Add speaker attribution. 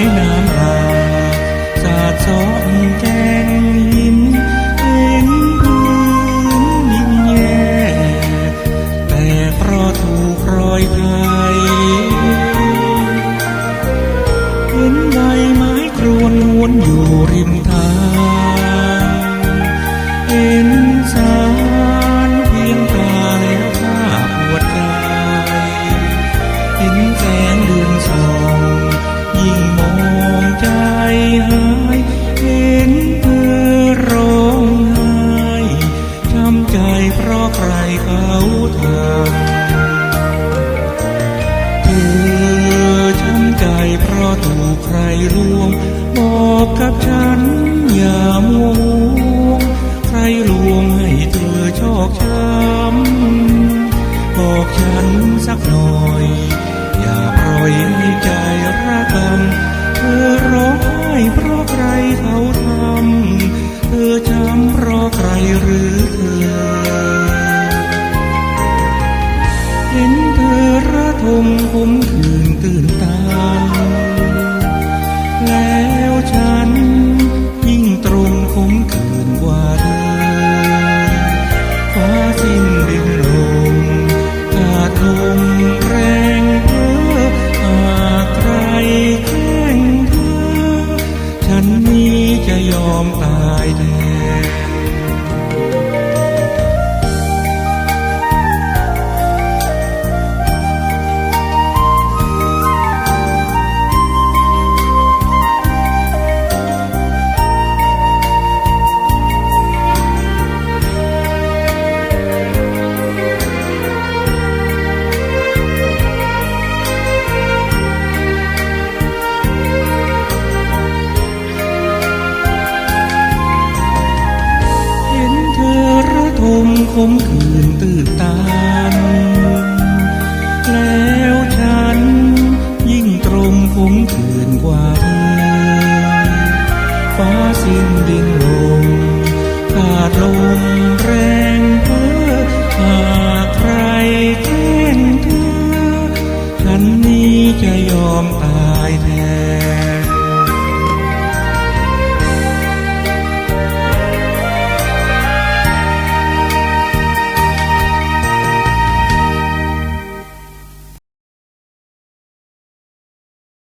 Speaker 1: ายน้ำหากสาดสองแก้มหินเอ็นพื้นยิ่งแย่แต่เพราะถูกรอยไทยเห็นใบไม้ครวนวนอยู่ริมท ใครเขาทำเธอช้ำใจเพราะถูกใครลวงบอกกับฉัน ทมคมคืนตื่นตา แล้วฉันยิ่งตรงคมคืนกว่าเธอฟ้าสิ้นดินลมอาจลมแรงเธอหากใครแกล้งเธอ ฉันนี้จะยอมตายแทน มคมคืนตื่นตานแล้วฉันยิ่งตรงคมคืนกว่าเธอฟ้าสิ้นดินลมขาดลมแรงเพ้อหากใครแกล้งเธอฉันนี้จะยอมตายแทน